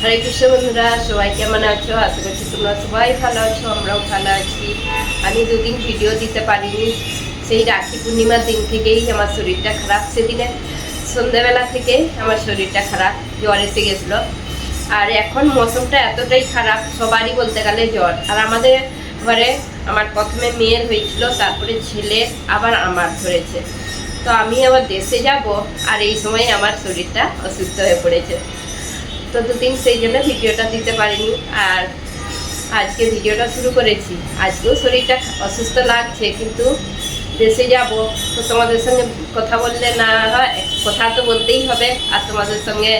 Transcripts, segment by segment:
হরে কৃষ্ণ বন্ধুরা সবাই কেমন আছো আশা করছি তোমরা সবাই ভালো আছো আমরাও ভালো আছি আমি দুদিন ভিডিও দিতে পারিনি। সেই রাখি পূর্ণিমার দিন থেকেই আমার শরীরটা খারাপ সেদিনে। সন্ধ্যাবেলা থেকে আমার শরীরটা খারাপ, জ্বর এসে গেছিল। আর এখন মৌসুমটা এতটাই খারাপ, সবারই বলতে গেলে জ্বর। আর আমাদের ঘরে আমার প্রথমে মেয়ের হয়েছিল, তারপরে ছেলে, আবার আমার ধরেছে। তো আমি আবার দেশে যাব, আর এই সময় আমার শরীরটা অসুস্থ হয়ে পড়েছে। তো দুদিন সেই জন্য ভিডিওটা দিতে পারিনি। আর আজকে ভিডিওটা শুরু করেছি। আজকেও শরীরটা অসুস্থ লাগছে, কিন্তু দেশে যাব, তো তোমাদের সঙ্গে কথা বললে না হয়, কথা তো বলতেই হবে। আর তোমাদের সঙ্গে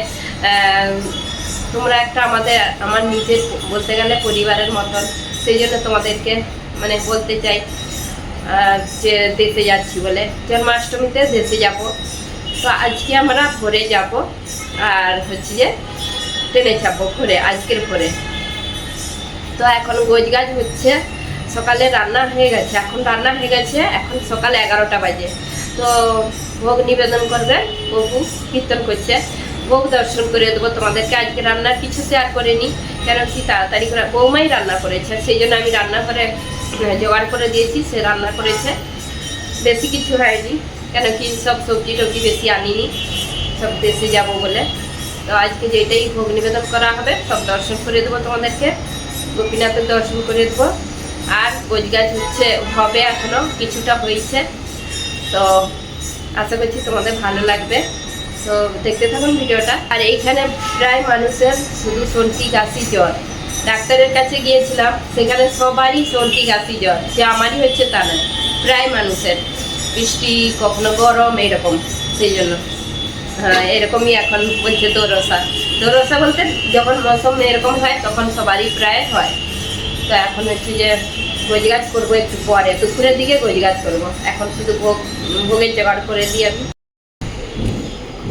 তোমরা একটা আমাদের, আমার নিজের বলতে গেলে পরিবারের মতন, সেই জন্য তোমাদেরকে মানে বলতে চাই যে দেশে যাচ্ছি বলে। জন্মাষ্টমীতে দেশে যাব। তো আজকে আমরা ভোরে যাব। আর হচ্ছে যে ট্রেনে চাপবো ভোরে আজকের ভোরে। তো এখন গোজ গাছ হচ্ছে, সকালে রান্না হয়ে গেছে, এখন রান্না হয়ে গেছে, এখন সকাল এগারোটা বাজে। তো ভোগ নিবেদন করবে প্রভু কীর্তন করছে। ভোগ দর্শন করে দেবো, তোমাদেরকে আজকে রান্নার কিছু শেয়ার করে নিই কেন কি তাড়াতাড়ি করে, বৌমাই রান্না করেছে, সেই জন্য আমি রান্না করে জোগাড় করে দিয়েছি, সে রান্না করেছে। বেশি কিছু হয়নি, কেন কি সব সবজি টবজি বেশি আনিনি, সব দেশে যাব বলে। তো আজকে যেটাই ভোগ নিবেদন করা হবে, সব দর্শন করে দেবো তোমাদেরকে। গোপীনাথের দর্শন করে দেবো। আর গোজ গাছ হচ্ছে, হবে এখনও কিছুটা হয়েছে। তো আশা করছি তোমাদের ভালো লাগবে। তো দেখতে থাকুন ভিডিওটা। আর এইখানে প্রায় মানুষের শুধু সর্দি কাশি জ্বর ডাক্তারের কাছে গিয়েছিলাম, সেখানে সবারই সর্দি কাশি জ্বর যে আমারই হচ্ছে তা প্রায় মানুষের। বৃষ্টি কখনো গরম, এরকম, সেই জন্য। হ্যাঁ এরকমই এখন বলছে দোরসা। দোরসা বলতে যখন মৌসুম এরকম হয়, তখন সবারই প্রায় হয়। তো এখন হচ্ছে যে গোজ গাছ করব একটু পরে, দুপুরের দিকে গোজ গাছ করব। এখন শুধু ভোগ, ভোগের জোগাড় করে দিই আমি।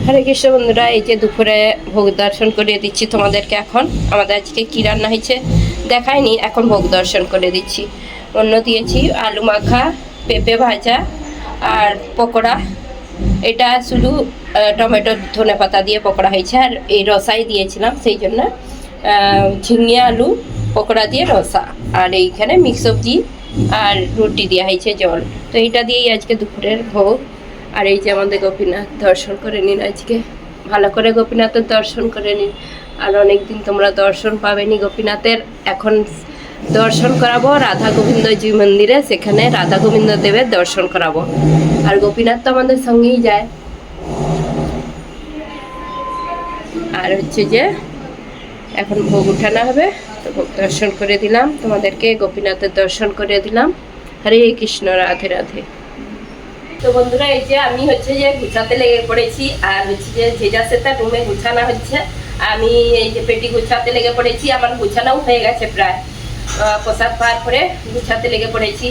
হরে কৃষ্ণ বন্ধুরা, এই যে দুপুরে ভোগ দর্শন করিয়ে দিচ্ছি তোমাদেরকে এখন। আমাদের আজকে কী রান্না হয়েছে দেখায়নি, এখন ভোগ দর্শন করে দিচ্ছি। অন্য দিয়েছি আলু মাখা, পেঁপে ভাজা আর পকোড়া। এটা শুধু টমেটো, ধনে পাতা দিয়ে পকোড়া হয়েছে, আর এই রসাই দিয়েছিলাম সেই জন্য। ঝিঙে, আলু, পকোড়া দিয়ে রসা, আর এইখানে মিক্স সবজি আর রুটি দেওয়া হয়েছে জল। তো এইটা দিয়েই আজকে দুপুরের ভোগ। আর এই যে আমাদের গোপীনাথ দর্শন করে নিন আজকে। ভালো করে গোপীনাথের দর্শন করে নিন। আর অনেকদিন তোমরা দর্শন পাবেনি গোপীনাথের, এখন দর্শন করাবো, রাধা গোবিন্দজি মন্দিরে, সেখানে রাধা গোবিন্দ দেবের দর্শন করাবো। আর গোপীনাথ তো আমাদের সঙ্গেই যায়। আর হচ্ছে যে, এখন ভোগ উঠানো হবে, তো ভোগ দর্শন করে দিলাম। তোমাদেরকে গোপীনাথের দর্শন করে দিলাম। হরে কৃষ্ণ, রাধে রাধে। তো বন্ধুরা, এই যে আমি হচ্ছে যে গুছাতে লেগে পড়েছি, আর হচ্ছে যে যে যা সেটা রুমে গুছানো হচ্ছে, আমি এই যে পেটি গুছাতে লেগে পড়েছি, আমার গুছানোও হয়ে গেছে প্রায়। প্রসাদ পরে গুছাতে লেগে পড়েছি।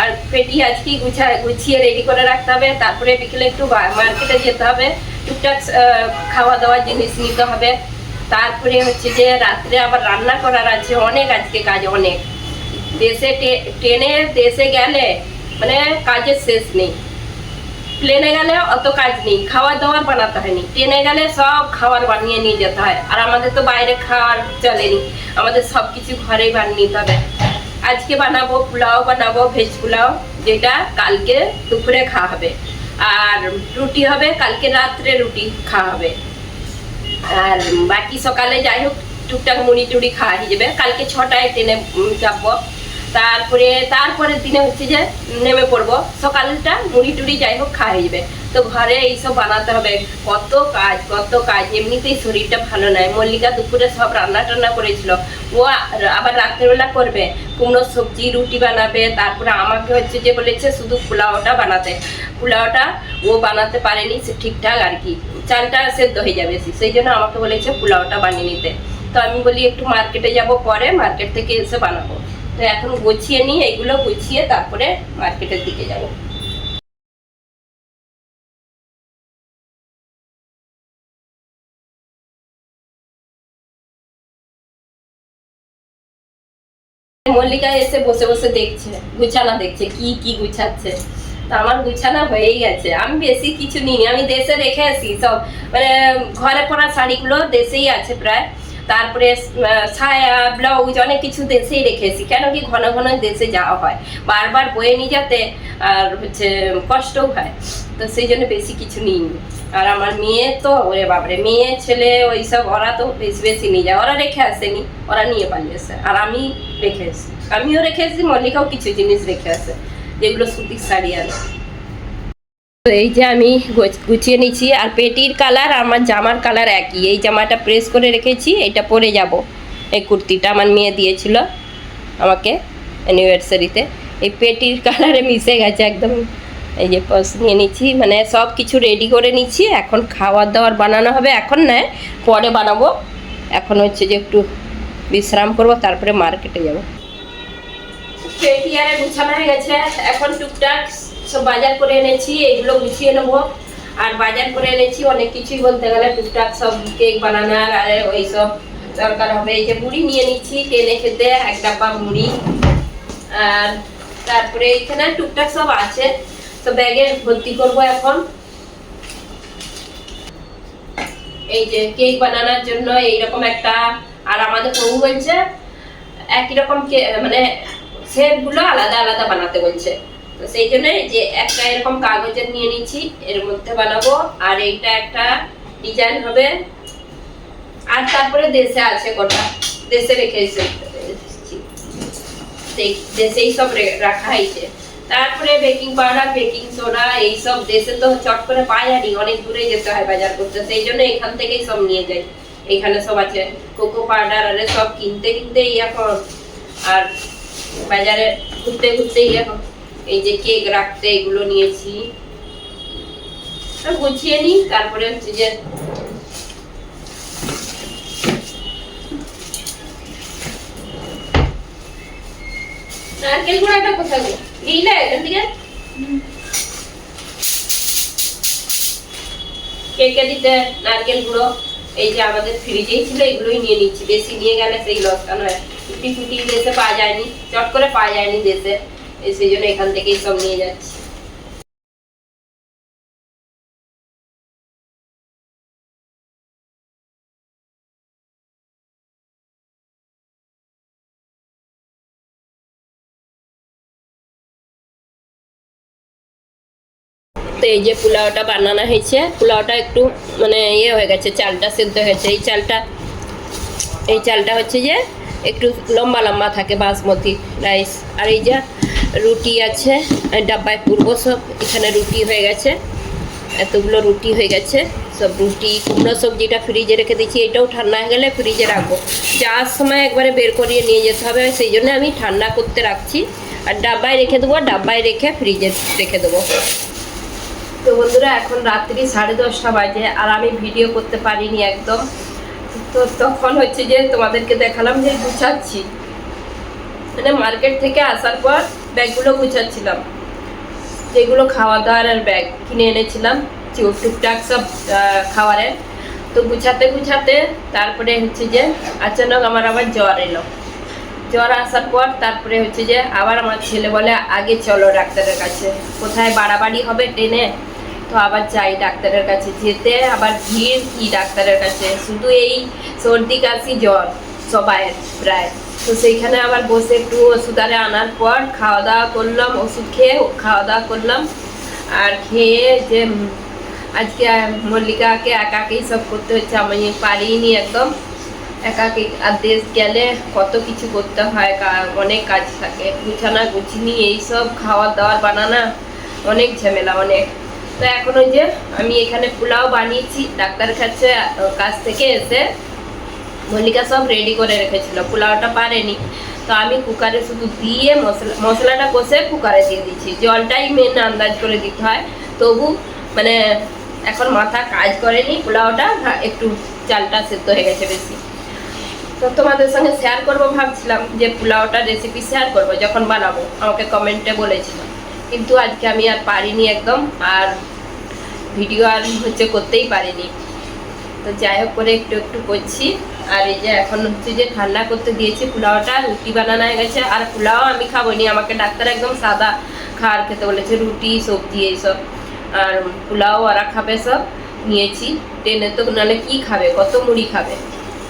আর পেটি আজকে গুছা, গুছিয়ে রেডি করে রাখতে হবে। তারপরে বিকেলে একটু মার্কেটে যেতে হবে। টুকটাক খাওয়া দাওয়ার জিনিস নিতে হবে। তারপরে হচ্ছে যে রাত্রে আবার রান্না করার আছে অনেক আজকে কাজ, অনেক। দেশে ট্রেনে, দেশে গেলে মানে কাজের শেষ নেই। প্লেনে গেলে অত কাজ নেই খাবার দাওয়ার বানাতে হয়নি ট্রেনে গেলে সব খাবার বানিয়ে নিয়ে যেতে হয়। আর আমাদের তো বাইরে খাওয়ার চলেনি আমাদের সব কিছু ঘরেই বানিয়ে নিতে হবে। আজকে বানাবো পোলাও, বানাবো ভেজ পোলাও, যেটা কালকে দুপুরে খাওয়া হবে। আর রুটি হবে, কালকে রাত্রে রুটি খাওয়া হবে। আর বাকি সকালে যাই হোক, টুকটাক মুড়ি টুড়ি খাওয়া হয়ে যাবে। কালকে ছটায় ট্রেনে চাপবো তারপরে, তারপরের দিনে হচ্ছে যে নেমে পড়ব। সকালটা মুড়ি টুড়ি যাই হোক খাওয়া হয়ে যাবে। তো ঘরে এইসব বানাতে হবে। কত কাজ কত কাজ। এমনিতেই শরীরটা ভালো নয় মল্লিকা দুপুরে সব রান্না টান্না করেছিল। ও আবার রাত্রেবেলা করবে। কুমড়ো সবজি, রুটি বানাবে। তারপরে আমাকে হচ্ছে যে বলেছে শুধু পোলাওটা বানাতে। পোলাওটা ও বানাতে পারেনি সে ঠিকঠাক আর কি। চালটা সেদ্ধ হয়ে যাবে। সেই জন্য আমাকে বলেছে পোলাওটা বানিয়ে নিতে। তো আমি বলি, একটু মার্কেটে যাব পরে। মার্কেট থেকে এসে বানাবো। তো এখন গুছিয়ে নিই, এগুলো গুছিয়ে তারপরে মার্কেটের দিকে যাব। মল্লিকা এসে বসে বসে দেখছে, গুছানা দেখছে, কি কি গুছাচ্ছে। আমার গুছানা হয়েই গেছে। আমি বেশি কিছু নিইনি, আমি দেশে রেখে আসি সব। মানে ঘরে পরা শাড়িগুলো দেশেই আছে প্রায়। তারপরে ছায়া ব্লাউজ অনেক কিছু দেশেই রেখেছি। কেন কি ঘন ঘন দেশে যাওয়া হয়। বারবার বয়ে নিয়ে যেতে, আর হচ্ছে কষ্টও হয়। তো সেই জন্য বেশি কিছু নিইনি। আর আমার মেয়ে তো, ওরে বাবরে মেয়ে, ছেলে, ওইসব ওরা তো বেশি বেশি নিয়ে যায়। ওরা রেখে আসেনি, ওরা নিয়ে পালিয়েছে আর আমি রেখে এসেছি। আমিও রেখে এসেছি, মল্লিকাও কিছু জিনিস রেখে আসে, যেগুলো সুতির শাড়ি আনে তো এই যে আমি গুছিয়ে নিচ্ছি, আর পেটির কালার আমার জামার কালার একই। এই জামাটা প্রেস করে রেখেছি, এটা পরে যাব। এই কুর্তিটা আমার মেয়ে দিয়েছিল আমাকে অ্যানিভার্সারিতে এই পেটির কালারে মিশে গেছে একদম। এই যে পস নিয়ে নিচ্ছি মানে সব কিছু রেডি করে নিচ্ছি। এখন খাবার দাওয়ার বানানো হবে। এখন নয়, পরে বানাবো। এখন হচ্ছে যে একটু বিশ্রাম করব, তারপরে মার্কেটে যাব। পেটি আরে গুছানো হয়ে গেছে। এখন টুকটাক সব বাজার করে এনেছি, এইগুলো গুছিয়ে নেব। আর বাজার করে এনেছি, অনেক কিছুই বলতে গেলে, টুকটাক সব কেক বানানোর আর ওই সব দরকার হবে। এই যে মুড়ি নিয়ে নিচ্ছি, টেনে খেতে, এক ডাব্বা মুড়ি। আর তারপরে এখানে টুকটাক সব আছে, তো ব্যাগে ভর্তি করব এখন। এই যে কেক বানানোর জন্য এইরকম একটা, আর আমাদের প্রভু বলছে, একই রকম মানে শেপগুলো আলাদা আলাদা বানাতে বলছে। তো সেই জন্য যে একটা এরকম কাগজের নিয়ে নিচ্ছি, এর মধ্যে বানাবো, আর এইটা একটা ডিজাইন হবে। আর তারপরে দেশে আছে কটা, দেশে রেখে দেশেই সব রাখা হয়েছে। তারপরে বেকিং পাউডার বেকিং সোডা এইসব দেশে তো চট করে পাই আনি অনেক দূরে যেতে হয় বাজার করতে। সেই জন্য এখান থেকেই সব নিয়ে যাই। এখানে সব আছে কোকো পাউডার আরে সব কিনতে কিনতেই এখন, আর বাজারে ঘুরতে ঘুরতেই এখন। এই যে কেক রাখতে এগুলো নিয়েছি। গুছিয়ে নিই তারপরে হচ্ছে যে নারকেল গুঁড়াটা কোথায় নিলে এখান থেকে? কেকে দিতে নারকেল গুঁড়ো এই যে আমাদের ফ্রিজেই ছিল এগুলোই নিয়ে নিচ্ছি। বেশি নিয়ে গেলে সেই লোকসান হয় ফুটি ফুটি দেশে পাওয়া যায়নি চট করে পাওয়া যায়নি দেশে। জন্য এখান থেকেই সব নিয়ে যাচ্ছি। তো এই যে পোলাওটা বানানো হয়েছে, পোলাওটা একটু মানে ইয়ে হয়ে গেছে, চালটা সেদ্ধ হয়েছে এই চালটা এই চালটা হচ্ছে যে একটু লম্বা লম্বা থাকে বাসমতি রাইস। আর এই যে রুটি আছে ডাব্বায় পূর্ব সব, এখানে রুটি হয়ে গেছে। এতগুলো রুটি হয়ে গেছে, সব রুটি, কুমড়ো সবজিটা ফ্রিজে রেখে দিচ্ছি এটাও ঠান্ডা হয়ে গেলে ফ্রিজে রাখব। যাওয়ার সময় একবারে বের করিয়ে নিয়ে যেতে হবে, সেই জন্য আমি ঠান্ডা করতে রাখছি। আর ডাব্বায় রেখে দেবো ডাব্বায় রেখে ফ্রিজে রেখে দেবো। তো বন্ধুরা, এখন রাত্রি সাড়ে দশটা বাজে, আর আমি ভিডিও করতে পারিনি একদম। তো তখন হচ্ছে যে তোমাদেরকে দেখালাম যে গুছাচ্ছি। মানে মার্কেট থেকে আসার পর ব্যাগগুলো গুছাচ্ছিলাম। যেগুলো খাওয়া দাওয়ার ব্যাগ কিনে এনেছিলাম টুকটাক সব খাবারের। তো গুছাতে গুছাতে তারপরে হচ্ছে যে আচানক আমার আবার জ্বর এলো। জ্বর আসার পর তারপরে হচ্ছে যে আবার আমার ছেলে বলে, আগে চলো ডাক্তারের কাছে। কোথায় বাড়াবাড়ি হবে ট্রেনে? তো আবার যাই ডাক্তারের কাছে। যেতে আবার ভিড় কি ডাক্তারের কাছে? শুধু এই সর্দি, কাশি, জ্বর সবাই প্রায়। তো সেইখানে আবার বসে একটু ওষুধ আরে আনার পর খাওয়া দাওয়া করলাম, ওষুধ খেয়ে খাওয়া দাওয়া করলাম। আর খেয়ে যে আজকে মল্লিকাকে একাকেই সব করতে হচ্ছে, আমি পারিনি একদম। একাকে আর দেশ গেলে কত কিছু করতে হয় অনেক কাজ থাকে, গুছানা, গুছিনি এইসব খাওয়ার দাওয়ার বানানা, অনেক ঝামেলা, অনেক। তো এখন ওই যে আমি এখানে পোলাও বানিয়েছি ডাক্তার কাছে কাছ থেকে এসে মল্লিকা সব রেডি করে রেখেছিল, পোলাওটা পারেনি। তো আমি কুকারে শুধু দিয়ে মশলা মশলাটা কষে কুকারে দিয়ে দিচ্ছি। জলটাই মেন আন্দাজ করে দিতে হয়। তবু মানে এখন মাথা কাজ করেনি, পোলাওটা একটু চালটা সেদ্ধ হয়ে গেছে বেশি। তো তোমাদের সঙ্গে শেয়ার করব ভাবছিলাম যে পোলাওটা রেসিপি শেয়ার করব, যখন বানাবো। আমাকে কমেন্টে বলেছিল। কিন্তু আজকে আমি আর পারিনি একদম, আর ভিডিও আর হচ্ছে করতেই পারিনি। তো যাই হোক করে একটু একটু করছি। আর এই যে এখন হচ্ছে যে ঠান্ডা করতে দিয়েছি, পোলাওটা, রুটি বানানো হয়ে গেছে। আর পোলাও আমি খাব নি আমাকে ডাক্তার একদম সাদা খাবার খেতে বলেছে, রুটি, সবজি এইসব। আর পোলাও ওরা খাবে সব, নিয়েছি। ট্রেনে তো নাহলে কি খাবে, কত মুড়ি খাবে?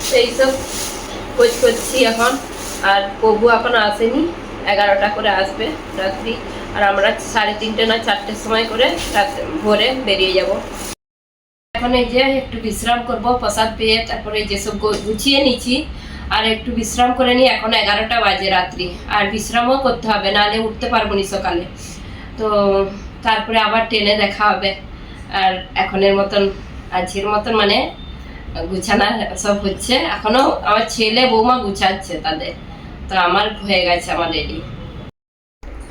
সেই সব খোঁজ করছি এখন। আর প্রভু এখন আসেনি, এগারোটা করে আসবে রাত্রি। আর আমরা সাড়ে তিনটে না চারটের সময় করে ভোরে বেরিয়ে যাব। এখন এই যে একটু বিশ্রাম করব, প্রসাদ পেয়ে তারপরে যেসব গুছিয়ে নিচ্ছি আর একটু বিশ্রাম করে নিই, এখন এগারোটা বাজে রাত্রি। আর বিশ্রামও করতে হবে, নাহলে উঠতে পারব নি সকালে। তো তারপরে আবার ট্রেনে দেখা হবে। আর এখনের মতন, আজকের মতন মানে গুছানা সব হচ্ছে। এখনও আমার ছেলে বৌমা গুছাচ্ছে তাদের। তো আমার হয়ে গেছে আমার রেডি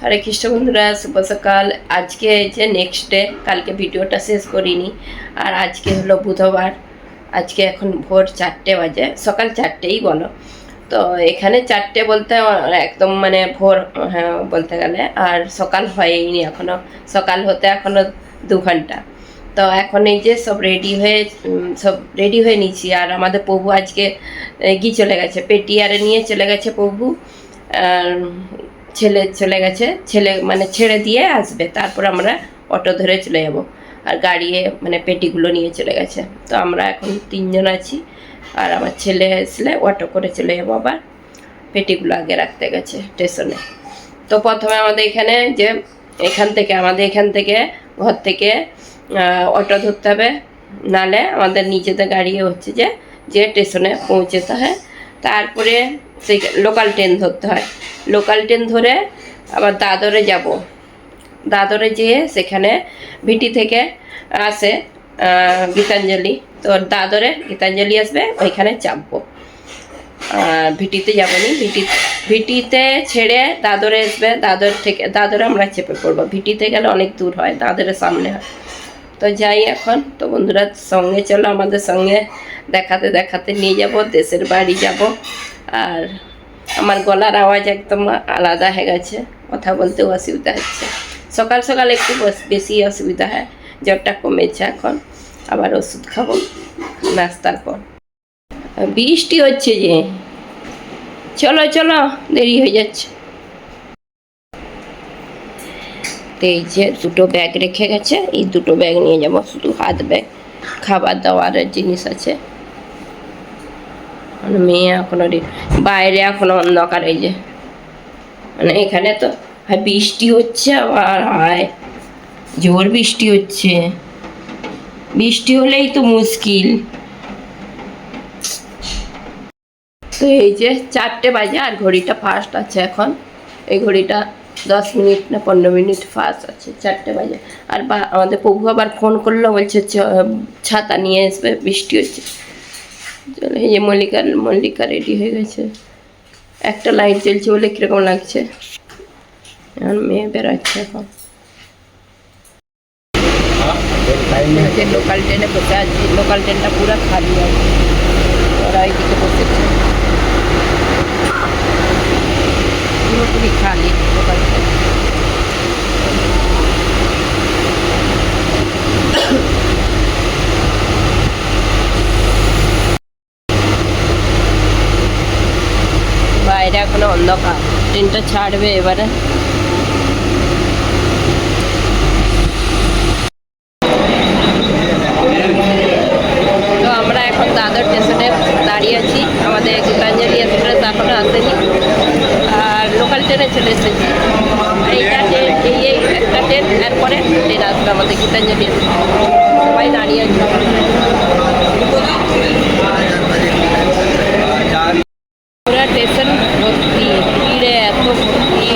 হরে কৃষ্ণ বন্ধুরা, শুভ সকাল। আজকে যে নেক্সট ডে কালকে ভিডিওটা শেষ করিনি। আর আজকে হলো বুধবার। আজকে এখন ভোর চারটে বাজে, সকাল চারটেই বলো। তো এখানে চারটে বলতে একদম মানে ভোর হ্যাঁ বলতে গেলে। আর সকাল হয়নি এখনও সকাল হতে এখনও দু ঘণ্টা। তো এখন এই যে সব রেডি হয়ে সব রেডি হয়ে নিয়েছি। আর আমাদের প্রভু আজকে গিয়ে চলে গেছে। পেটিয়ারে নিয়ে চলে গেছে প্রভু। আর ছেলে চলে গেছে, ছেলে মানে ছেড়ে দিয়ে আসবে, তারপর আমরা অটো ধরে চলে যাব। আর গাড়িয়ে মানে পেটিগুলো নিয়ে চলে গেছে। তো আমরা এখন তিনজন আছি, আর আমার ছেলে আসলে অটো করে চলে যাব আবার। পেটিগুলো আগে রাখতে গেছে স্টেশনে। তো প্রথমে আমাদের এখানে যে এখান থেকে, আমাদের এখান থেকে ঘর থেকে অটো ধরতে হবে। নালে আমাদের নিজেদের গাড়ি হচ্ছে যে যে স্টেশনে পৌঁছতে হয়। তারপরে সেই লোকাল ট্রেন ধরতে হয়। লোকাল ট্রেন ধরে আবার দাদরে যাব। দাদরে যেয়ে সেখানে ভিটি থেকে আসে গীতাঞ্জলি। তো দাদরে গীতাঞ্জলি আসবে, ওইখানে চাপবো। আর ভিটিতে যাব নি। ভিটি, ভিটিতে ছেড়ে দাদরে আসবে। দাদর থেকে, দাদরে আমরা চেপে পড়ব। ভিটিতে গেলে অনেক দূর হয়, দাদরের সামনে হয়। তো যাই এখন। তো বন্ধুরা, সঙ্গে চলো আমাদের সঙ্গে। দেখাতে দেখাতে নিয়ে যাব, দেশের বাড়ি যাব। আর আমার গলার আওয়াজ একদম আলাদা হয়ে গেছে। কথা বলতেও অসুবিধা হচ্ছে। সকাল সকাল একটু বেশি অসুবিধা হয়। জ্বরটা কমেছে এখন। আবার ওষুধ খাব। নাস্তার পর। বৃষ্টি হচ্ছে যে। চলো চলো, দেরি হয়ে যাচ্ছে। এই যে দুটো ব্যাগ রেখে গেছে। এই দুটো ব্যাগ নিয়ে যাব। শুধু হাত ব্যাগ খাবার দাবারের জিনিস আছে। আর মেয়ে এখনও রে- বাইরে এখনও অন্ধকার এই যে। মানে এখানে তো বৃষ্টি হচ্ছে আবার, হয়। জোর বৃষ্টি হচ্ছে। বৃষ্টি হলেই তো মুশকিল। তো এই যে চারটে বাজে আর ঘড়িটা ফাস্ট আছে এখন। এই ঘড়িটা দশ মিনিট না পনেরো মিনিট ফাস্ট আছে, চারটে বাজে। আর বা আমাদের প্রভু আবার ফোন করল, বলছে ছাতা নিয়ে আসবে, বৃষ্টি হচ্ছে। এই যে মল্লিকা মল্লিকা রেডি হয়ে গেছে। একটা লাইট জ্বলছে বলে কীরকম লাগছে? এখন মেয়ে বেরোচ্ছে এখন। লোকাল ট্রেনে বসে আছি। লোকাল ট্রেনটা পুরো খালি আছে। ওরা ওইদিকে বসেছে। পুরোপুরি খালি লোকাল ট্রেন বাইরে এখনও অন্ধকার ট্রেনটা ছাড়বে এবারে তো আমরা এখন দাদর স্টেশনে দাঁড়িয়ে আছি আমাদের গীতাঞ্জলি এক্সপ্রেস এখনও আসেনি আর লোকাল ট্রেনে চলে এসেছি এইটা ট্রেন এই একটা ট্রেন এরপরে ট্রেন আসবে আমাদের গীতাঞ্জলি সবাই দাঁড়িয়ে আছে পুরা স্টেশন ভর্তি ভিড়ে এত ভর্তি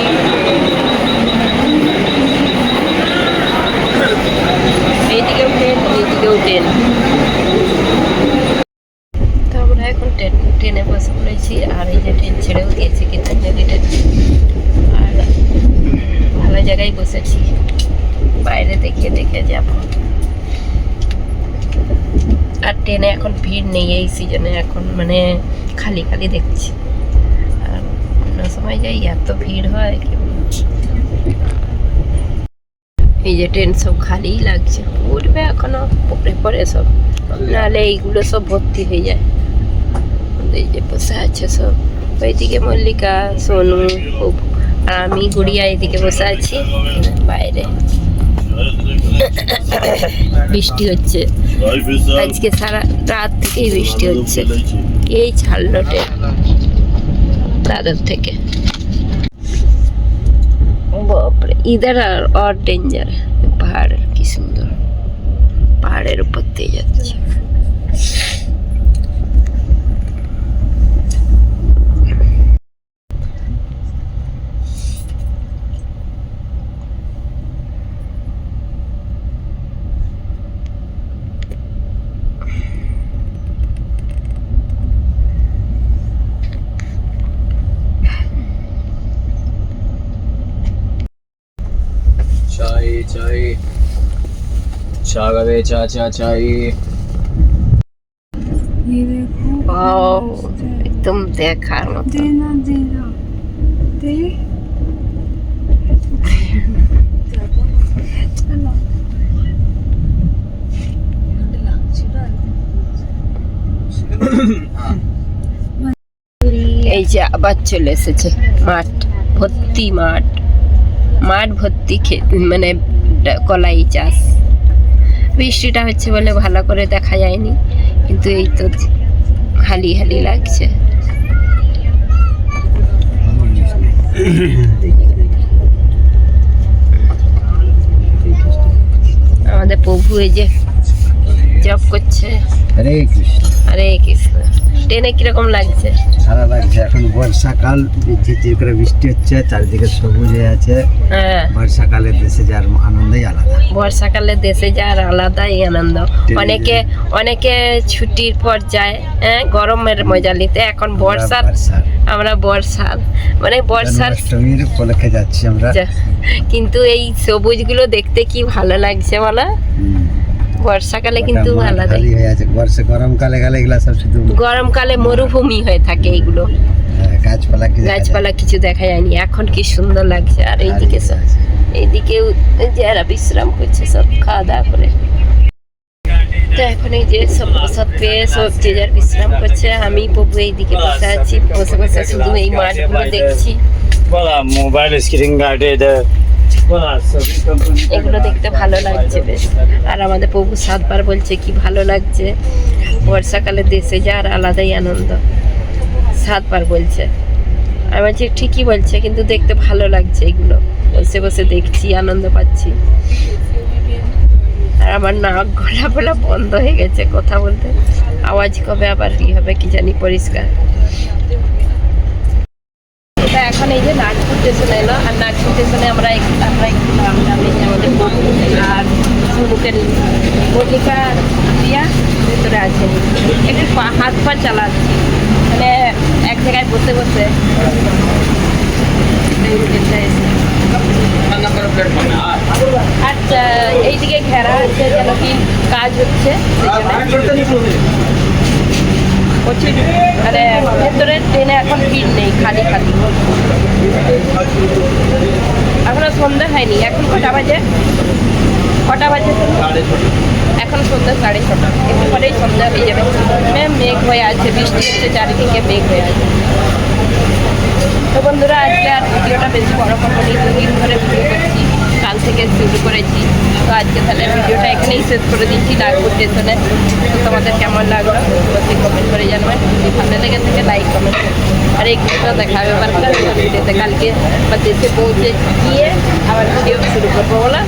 এইদিকেও ট্রেন এইদিকেও ট্রেন তো আমরা এখন ট্রেন বসে পড়েছি আর এই যে ট্রেন ছেড়েও দিয়েছে গীতাঞ্জলি ট্রেন আর ভালো জায়গায় বসেছি। বাইরে দেখে দেখে যাব। আর ট্রেনে এখন ভিড় নেই এই সিজনে এখন মানে খালি খালি দেখছি। আর অন্য সময় যাই, এত ভিড় হয় এই যে ট্রেন সব খালিই লাগছে, উঠবে এখনও পরে পরে সব। নাহলে এইগুলো সব ভর্তি হয়ে যায়। এই বসে আছে সব। ওইদিকে মল্লিকা, সোনু আর আমি গুড়িয়া এদিকে বসে আছি বাইরে। বৃষ্টি হচ্ছে। আজকে সারা রাত থেকেই বৃষ্টি হচ্ছে। এই ছাড়লোটে দাদার থেকে। বাপরে, ইদার আর অর ডেঞ্জার পাহাড় কি সুন্দর। পাহাড়ের উপর দিয়ে যাচ্ছে। Chagave cha cha chai. Wow, একদম দেখার মতো। এই যে আবার চলে এসেছে মাঠ ভর্তি মাঠ। মাঠ ভর্তি মানে কলাই চাষ। বৃষ্টিটা হচ্ছে বলে ভালো করে দেখা যায়নি কিন্তু এই তো হালি হালি লাগছে। আমাদের প্রভু এই যে জব করছে। হরে কৃষ্ণ। হরে কৃষ্ণ। ট্রেনে কীরকম লাগছে? সারা লাগছে। এখন বর্ষাকাল ঝিরঝির করে বৃষ্টি হচ্ছে চারিদিকে সবুজ হয়ে আছে। হ্যাঁ। বর্ষাকালে দেশে যার আনন্দই আলাদা। বর্ষাকালে দেশে যাওয়ার আলাদাই আনন্দ। অনেকে অনেকে ছুটির পর যায় হ্যাঁ গরমের মজা নিতে এখন বর্ষার আমরা বর্ষার। মানে বর্ষার জন্মাষ্টমীর উপলক্ষে যাচ্ছি আমরা। কিন্তু এই সবুজগুলো দেখতে কি ভালো লাগছে বলো। বর্ষাকালে কিন্তু মাঠ আলাদাই হয়ে আছে। বর্ষা গরমকালে গেলে এগুলা সব শুধু গরমকালে মরুভূমি হয়ে থাকে এইগুলো হ্যাঁ, গাছপালা গাছপালা কিছু দেখা যায়নি। এখন কি সুন্দর লাগছে। আর এইদিকে সব এইদিকেও যারা বিশ্রাম করছে সব খাওয়া দাওয়া করে। তো এখন এই যে সব প্রসাদ পেয়ে সব যে যার বিশ্রাম করছে আমি প্রভু এইদিকে বসে আছি। বসে বসে শুধু এই মাঠগুলো দেখছি। বলা মোবাইল স্ক্রিন গার্ডে এগুলো দেখতে ভালো লাগছে বেশ। আর আমাদের প্রভু সাতবার বলছে কি ভালো লাগছে। বর্ষাকালে দেশে যাওয়ার আলাদাই আনন্দ। সাতবার বলছে। আমি বলছি, ঠিকই বলছে, কিন্তু দেখতে ভালো লাগছে এগুলো। বসে বসে দেখছি, আনন্দ পাচ্ছি। আর আমার নাক গলা ফলা বন্ধ হয়ে গেছে কথা বলতে। আওয়াজ কবে আবার কি হবে কি জানি পরিষ্কার। এখন এই যে নাগপুর স্টেশনে এলো, আর নাগপুর স্টেশনে আমরা আমরা একটু আর মুখের মল্লিকা দিয়া ভেতরে আছে। একটু হাত পা চালাচ্ছি। মানে এক জায়গায় বসে বসে। এসে। আচ্ছা এইদিকে ঘেরা আছে যেন কি কাজ হচ্ছে প্রচুর মানে ভেতরে ট্রেনে এখন ভিড় নেই, খালি খালি। এখনও সন্ধ্যা হয়নি, এখন কটা বাজে? কটা বাজে? এখন সন্ধ্যা সাড়ে ছটা। একটু পরেই সন্ধ্যা হয়ে যাবে। ম্যাম, মেঘ হয়ে আছে, বৃষ্টি হচ্ছে, চারিদিকে মেঘ হয়ে আছে। তো বন্ধুরা, আজকে আর ভিডিওটা বেশি বড় করব দুদিন ধরে ভিডিও থেকে শুরু করেছি। তো আজকে তাহলে ভিডিওটা এখানেই শেষ করে দিচ্ছি। নাগপুর স্টেশনে তো তোমাদের কেমন লাগল অবশ্যই কমেন্ট করে জানবেন যদি ভালো লেগে থাকে লাইক কমেন্ট আর এই ভিডিওটা দেখা হবে আবার কালকে। বা দেশে পৌঁছে গিয়ে আবার ভিডিও শুরু করব বলা?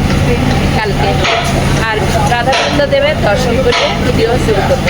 কালকে। আর রাধাকান্ত দেবের দর্শন করে ভিডিও শুরু করব।